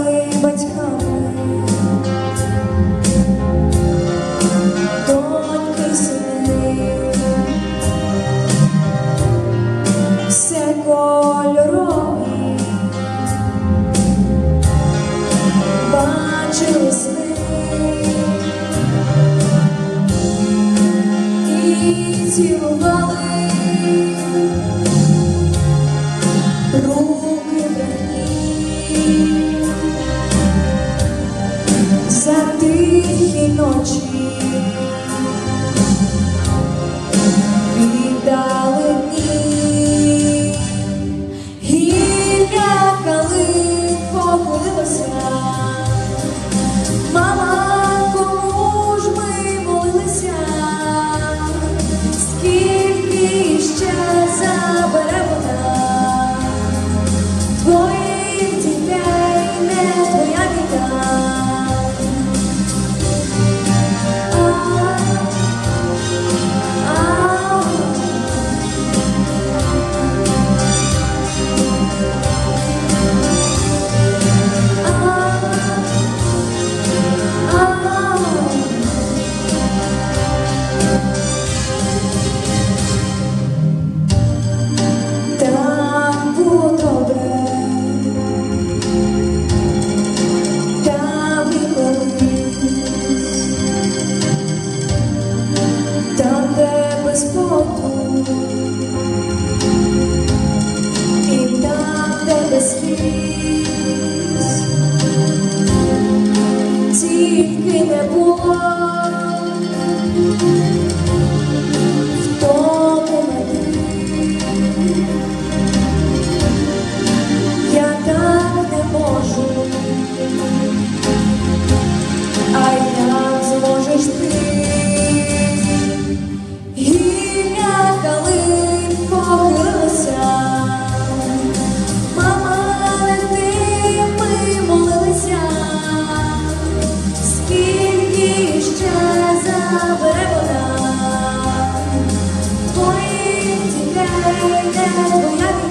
Стали батьками, доньки, сини, все кольорові. бачили forte. Тільки не було. Thank you.